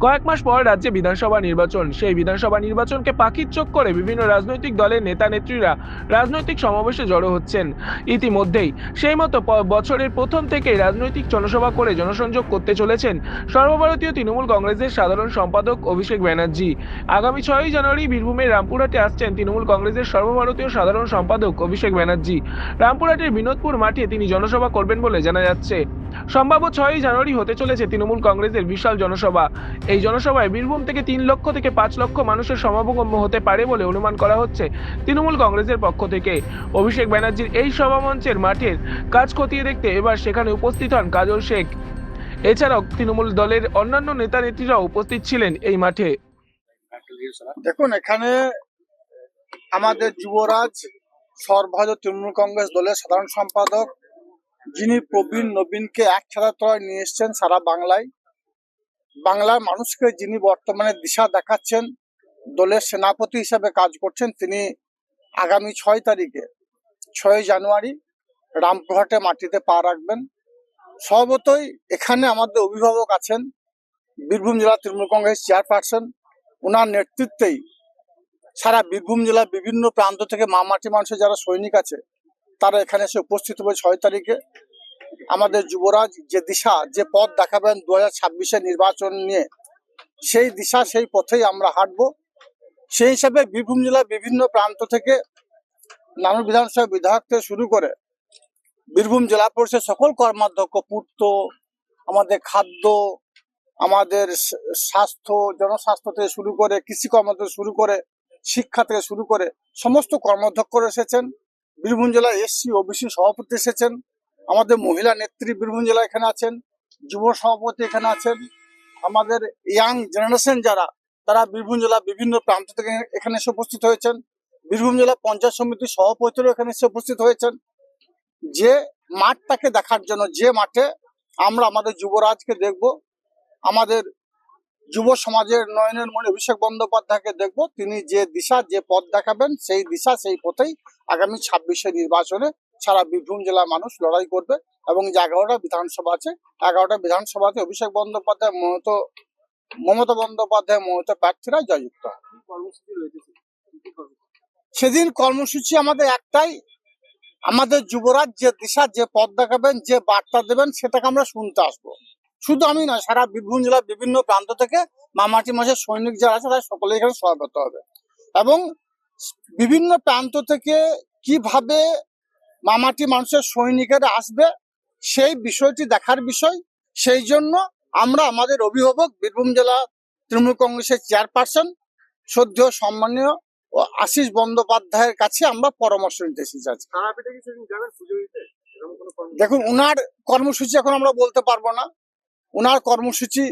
কয়েক মাস পর রাজ্যে বিধানসভা নির্বাচন। সেই বিধানসভা নির্বাচনকে পাখির চোখ করে বিভিন্ন রাজনৈতিক দলের নেতা নেত্রীরা রাজনৈতিক সমাবেশে জড়ো হচ্ছেন ইতিমধ্যেই। সেই মতো বছরের প্রথম থেকেই রাজনৈতিক জনসভা করে জনসংযোগ করতে চলেছেন সর্বভারতীয় তৃণমূল কংগ্রেসের সাধারণ সম্পাদক অভিষেক ব্যানার্জি। আগামী ছয়ই জানুয়ারি বীরভূমের রামপুরহাটে আসছেন তৃণমূল কংগ্রেসের সর্বভারতীয় সাধারণ সম্পাদক অভিষেক ব্যানার্জি। রামপুরহাটের বিনোদপুর মাঠে তিনি জনসভা করবেন বলে জানা যাচ্ছে। সম্ভাব্য ছয়ই জানুয়ারি হতে চলেছে তৃণমূল কংগ্রেসের বিশাল জনসভা। এই জনসভায় বীরভূম থেকে তিন লক্ষ থেকে পাঁচ লক্ষ মানুষের সমাগম হতে পারে বলে অনুমান করা হচ্ছে তৃণমূল কংগ্রেসের পক্ষ থেকে। অভিষেক ব্যানার্জির এই সভামঞ্চের মাঠের কাজ খতিয়ে দেখতে এবার সেখানে উপস্থিত হন কাজল শেখ। এছাড়াও তৃণমূল দলের অন্যান্য নেতা নেত্রীরাও উপস্থিত ছিলেন এই মাঠে। দেখুন, এখানে আমাদের যুবরাজ, সর্বভারতীয় তৃণমূল কংগ্রেস দলের সাধারণ সম্পাদক যিনি প্রবীণ নবীনকে এক ছাড়া তলায় নিয়ে এসছেন সারা বাংলায়। বাংলার মানুষকে যিনি বর্তমানে দিশা দেখাচ্ছেন, দলের সেনাপতি হিসেবে কাজ করছেন, তিনি আগামী ছয় তারিখে, ছয় জানুয়ারি রামপুরহাটে মাটিতে পা রাখবেন। স্বভাবতই এখানে আমাদের অভিভাবক আছেন বীরভূম জেলা তৃণমূল কংগ্রেস চেয়ারপারসন। ওনার নেতৃত্বেই সারা বীরভূম জেলার বিভিন্ন প্রান্ত থেকে মামাটি মানুষের যারা সৈনিক আছে তারা এখানে এসে উপস্থিত হবে ছয় তারিখে। আমাদের যুবরাজ যে দিশা, যে পথ দেখাবেন দু হাজার নির্বাচন নিয়ে, সেই দিশা, সেই পথেই আমরা হাঁটবো। সেই হিসাবে বীরভূম জেলার বিভিন্ন প্রান্ত থেকে নানুর বিধানসভা বিধায়ক থেকে শুরু করে বীরভূম জেলা পরিষদ সকল কর্মাধ্যক্ষ, পূর্ত, আমাদের খাদ্য, আমাদের স্বাস্থ্য, জনস্বাস্থ্য থেকে শুরু করে, কৃষি কর্ম থেকে শুরু করে, শিক্ষা থেকে শুরু করে, সমস্ত কর্মধ্যক্ষরা এসেছেন। বীরভূম জেলায় এসসি ওবিসি সভাপতি এসেছেন। আমাদের মহিলা নেত্রী বীরভূম জেলা এখানে আছেন, যুব সভাপতি এখানে আছেন। আমাদের ইয়াং জেনারেশন যারা, তারা বীরভূম জেলা বিভিন্ন প্রান্ত থেকে এখানে এসে উপস্থিত হয়েছেন। বীরভূম জেলা পঞ্চায়েত সমিতির সভাপতিরাও এখানে এসে উপস্থিত হয়েছেন। যে মাঠটাকে দেখার জন্য, যে মাঠে আমরা আমাদের যুবরাজকে দেখব, আমাদের যুব সমাজের নয়নের মনে অভিষেক বন্দ্যোপাধ্যায়কে দেখব। তিনি যে দিশা যে পথ দেখাবেন সেই দিশা সেই পথেই আগামী ছাব্বিশে নির্বাচনে সারা বীরভূম জেলার মানুষ লড়াই করবে এবং যে এগারোটা বিধানসভা আছে এগারোটা বিধানসভাতে অভিষেক বন্দ্যোপাধ্যায় মমতা মমতা বন্দ্যোপাধ্যায় মমতা প্রার্থীরা জয়যুক্ত সেদিন কর্মসূচি আমাদের একটাই। আমাদের যুবরাজ যে দিশা যে পথ দেখাবেন যে বার্তা দেবেন সেটাকে আমরা শুনতে আসব। শুধু আমি নয় সারা বীরভূম জেলার বিভিন্ন প্রান্ত থেকে মামাটি মাসের সৈনিক যারা আছে তারা সকলে এখানে সমাবেত হবে। এবং বিভিন্ন প্রান্ত থেকে কীভাবে মামাটি মানুষের সৈনিকেরা আসবে সেই বিষয়টি দেখার বিষয়। সেই জন্য আমরা আমাদের অভিভাবক বীরভূম জেলা তৃণমূল কংগ্রেসের চেয়ারপারসন সদ্য সম্মানীয় ও আশিস বন্দ্যোপাধ্যায়ের কাছে আমরা পরামর্শ নিতে এসেছি। দেখুন উনার কর্মসূচি এখন আমরা বলতে পারব না। উনার কর্মসূচি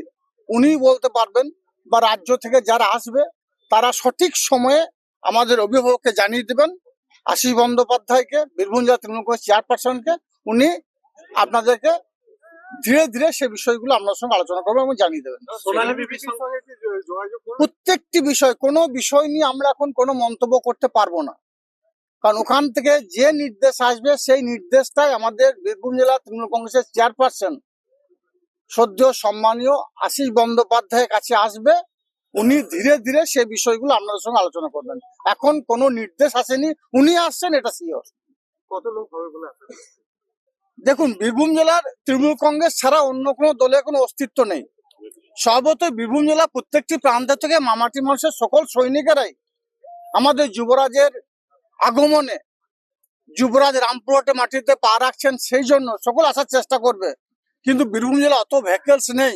উনি বলতে পারবেন বা রাজ্য থেকে যারা আসবে তারা সঠিক সময়ে আমাদের অভিভাবককে জানিয়ে দেবেন। আশিস বন্দ্যোপাধ্যায়কে বীরভূম জেলা তৃণমূল কংগ্রেস চেয়ারপারসনকে উনি আপনাদেরকে ধীরে ধীরে সে বিষয়গুলো আপনার সঙ্গে আলোচনা করবেন এবং জানিয়ে দেবেন। প্রত্যেকটি বিষয় কোনো বিষয় নিয়ে আমরা এখন কোনো মন্তব্য করতে পারব না। কারণ ওখান থেকে যে নির্দেশ আসবে সেই নির্দেশটাই আমাদের বীরভূম জেলা তৃণমূল কংগ্রেসের চেয়ারপারসন সদ্য সম্মানীয় আশিস বন্দ্যোপাধ্যায়ের কাছে আসবে। উনি ধীরে ধীরে সে বিষয়গুলো আপনাদের সঙ্গে আলোচনা করবেন। এখন কোনো নির্দেশ আসেনি। উনি আসছেন এটা শিওর কত লোক হবে বলে দেখুন বীরভূম জেলার তৃণমূল কংগ্রেস ছাড়া অন্য কোনো দলের কোনো অস্তিত্ব নেই। সর্বত বীরভূম জেলা প্রত্যেকটি প্রান্ত থেকে মামাটি মানুষের সকল সৈনিকেরাই আমাদের যুবরাজের আগমনে যুবরাজ রামপুরহাটে মাটিতে পা রাখছেন সেই জন্য সকল আসার চেষ্টা করবে। কিন্তু বীরভূম জেলা অত ভেহিকেলস নেই।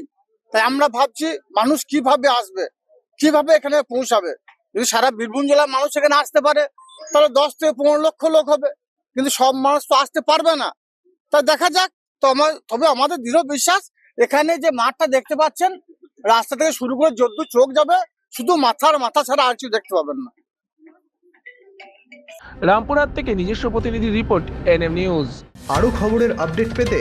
তাই আমরা ভাবছি মানুষ কীভাবে আসবে? কীভাবে এখানে পৌঁছাবে? যদি সারা বীরভূম জেলার মানুষ এখানে আসতে পারে তাহলে দশ থেকে পনেরো লক্ষ লোক হবে। কিন্তু সব মানুষ তো আসতে পারবে না। তা দেখা যাক। তো আমার তবে আমাদের দৃঢ় বিশ্বাস এখানে যে মাঠটা দেখতে পাচ্ছেন রাস্তা থেকে শুরু করে যদ্দূর চোখ যাবে শুধু মাথার মাথা ছাড়া আর কিছু দেখতে পাবেন না। রামপুরহাট থেকে নিজস্ব প্রতিনিধি রিপোর্ট এন এনএম নিউজ। আরও খবরের আপডেট পেতে